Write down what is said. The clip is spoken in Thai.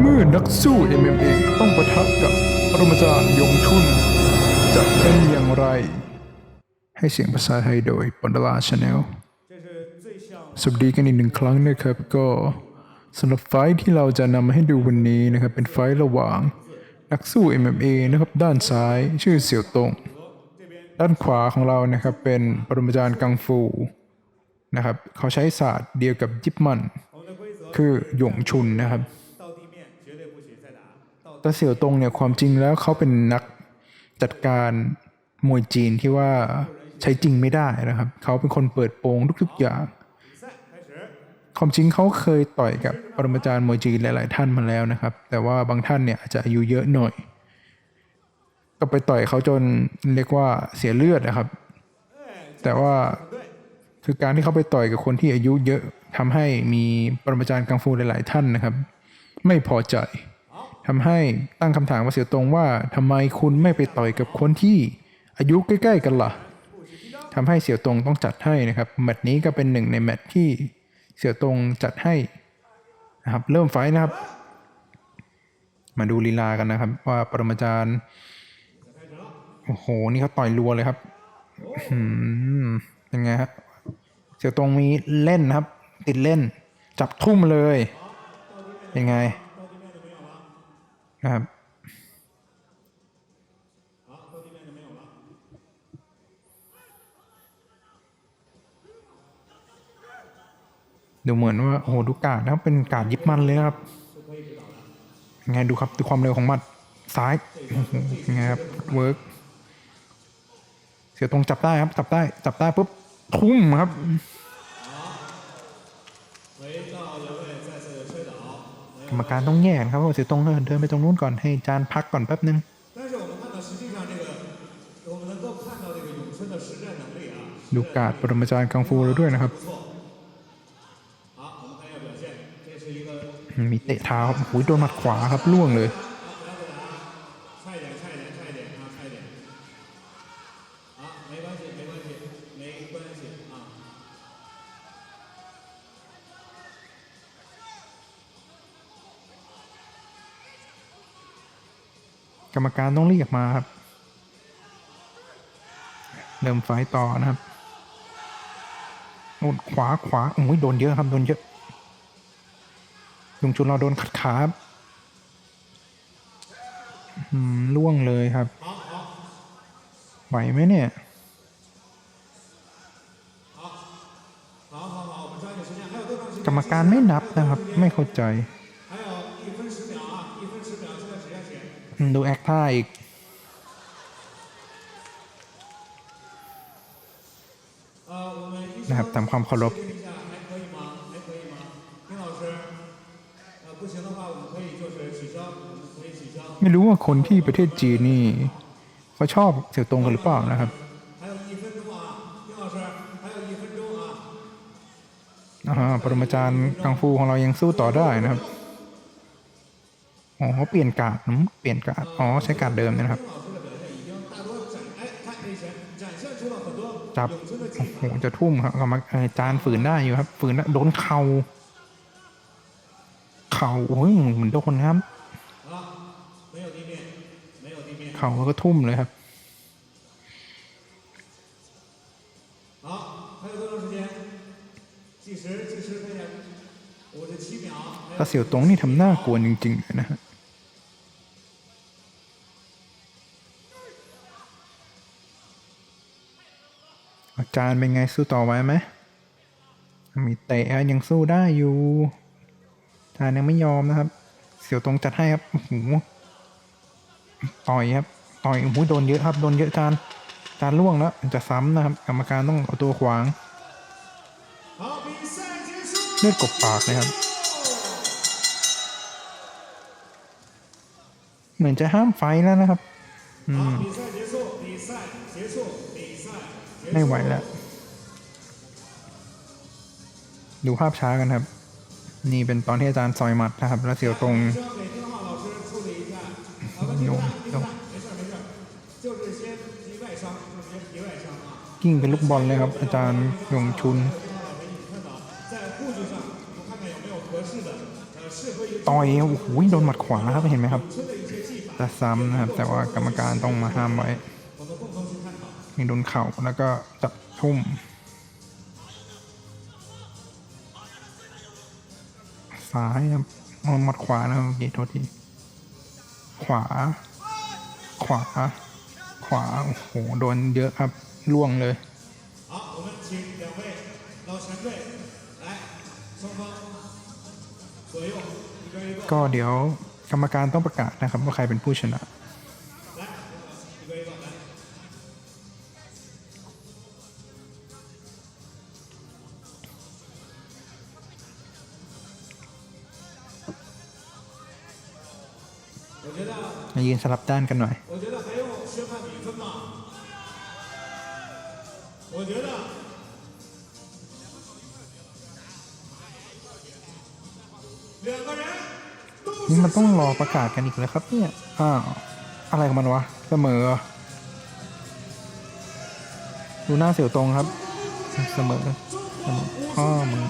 เมื่อนักสู้ MMA ต้องประทะกับปรมาจารย์ยงชุน จะเป็นอย่างไร ให้เสียงภาษาไทยโดยปนดลาชาแนลสวัสดีกันอีกหนึ่งครั้งนะครับ ก็สำหรับไฟที่เราจะนำมาให้ดูวันนี้นะครับ เป็นไฟระหว่าง นักสู้ MMA นะครับ ด้านซ้ายชื่อเสี่ยวตง ด้านขวาของเรานะครับเป็นปรมาจารย์กังฟูนะครับ เขาใช้ศาสตร์เดียวกับยิปมัน คือหยงชุนนะครับต่เสี่ยวตงเนี่ยความจริงแล้วเขาเป็นนักจัดการมวยจีนที่ว่าใช้จริงไม่ได้นะครับ เขาเป็นคนเปิดโปงทุกๆอย่าง ความจริงเขาเคยต่อยกับปรมาจารย์มวยจีนหลาย ๆ ท่านมาแล้วนะครับ แต่ว่าบางท่านเนี่ยอาจจะอายุเยอะหน่อย ก็ไปต่อยเขาจนเรียกว่าเสียเลือดนะครับ แต่ว่าคือการที่เขาไปต่อยกับคนที่อายุเยอะ ทำให้มีปรมาจารย์กังฟูหลาย ๆ ท่านนะครับ ไม่พอใจทำให้ตั้งคำถามว่าเสียวตงว่าทำไมคุณไม่ไปต่อยกับคนที่อายุใกล้ ๆ กันล่ะทำให้เสียวตงต้องจัดให้นะครับแมตช์นี้ก็เป็นหนึ่งในแมตช์ที่เสียวตงจัดให้นะครับ เริ่มไฟนะครับ มาดูลีลากันนะครับ ว่าปรมาจารย์โอ้โห นี่เขาต่อยรัวเลยครับอืมเป็นไงครับเสียวตรงมีเล่นนะครับ ติดเล่น จับทุ่มเลยเป็นไงนะครับดูเหมือนว่าโอ้โหดูกาดนะครับเป็นการดยิบมันเลยครับยังไงดูครับดูความเร็วของมัดซ้ายยังไงครับเวิร์กเสียตรงจับได้ครับจับได้จับได้ปุ๊บทุ่มครับ กรรมการต้องแย่งครับว่าเสีตรงเดินไปตรงนู้นก่อนให้จานพักก่อนแป๊บหนึ่งดูการปรมาจารย์กังฟูเราด้วยนะครับ มีเตะเท้าครับโอ้ยโดนมัดขวาครับล่วงเลย กรรมการต้องเรียกมาครับ เริ่มไฟต่อนะครับอดขวาขวาโอ้ยโดนเยอะครับโดนเยอะยุงจุนเราโดนขัดขาครับล่วงเลยครับ ไหวไหมเนี่ยกรรมการไม่นับนะครับ ไม่เข้าใจ ดูแอคท่าอีก นะครับทำความเคารพไม่รู้ว่าคนที่ประเทศจีนนี่เขาชอบเสียวตรงกันหรือเปล่านะครับปรมาจารย์กังฟูของเรายังสู้ต่อได้นะครับ อ๋อเปลี่ยนกาดเปลี่ยนกาดอ๋อใช้กาดเดิมนะครับ จับโอ้โหจะทุ่มครับกรมาจานฝืนได้อยู่ครับ ฝืนโดนเข่าเข่าโอ้ยเหมือนโดนครับเข่าแล้ก็ทุ่มเลยครับถ้าเสี่ยวตงนี่ทำหน้ากลัวจริงๆนะฮะ จานเป็นไงสู้ต่อไว้ไหมมีเตะยังสู้ได้อยู่จานยังไม่ยอมนะครับ เสี่ยวตรงจัดให้ครับโอ้โหต่อยครับ ต่อยโอ้โหโดนเยอะครับโดนเยอะจานจานล่วงแล้วจะซ้ำนะครับกรรมการต้องเอาตัวขวางเลือดกบปากนะครับ เหมือนจะห้ามไฟแล้วนะครับ อืม ไม่ไหวแล้ว ดูภาพช้ากันครับ นี่เป็นตอนที่อาจารย์ซอยมัดนะครับ แล้วเสียวตรงโยงกิ้งเป็นลูกบอลเลยครับ อาจารย์ยงชุนต่อยโอ้โหโดนหมัดขวาครับเห็นไหมครับแต่ซ้ำนะครับ แต่ว่ากรรมการต้องมาห้ามไว้ มีโดนเข่าแล้วก็จับทุ่มซ้ายครับมัดขวานะเมื่อเคโทษทีขวา ขวา ขวา โอ้โห โดนเยอะครับ ล่วงเลยก็เดี๋ยวกรรมการต้องประกาศนะครับว่าใครเป็นผู้ชนะ มายืนสลับด้านกันหน่อยนี่มันต้องรอประกาศกันอีกแล้วครับเนี่ยอ้าวอะไรของมันวะ เสมอ ดูหน้าเสียวตรงครับ เสมอเสมออ้อมึง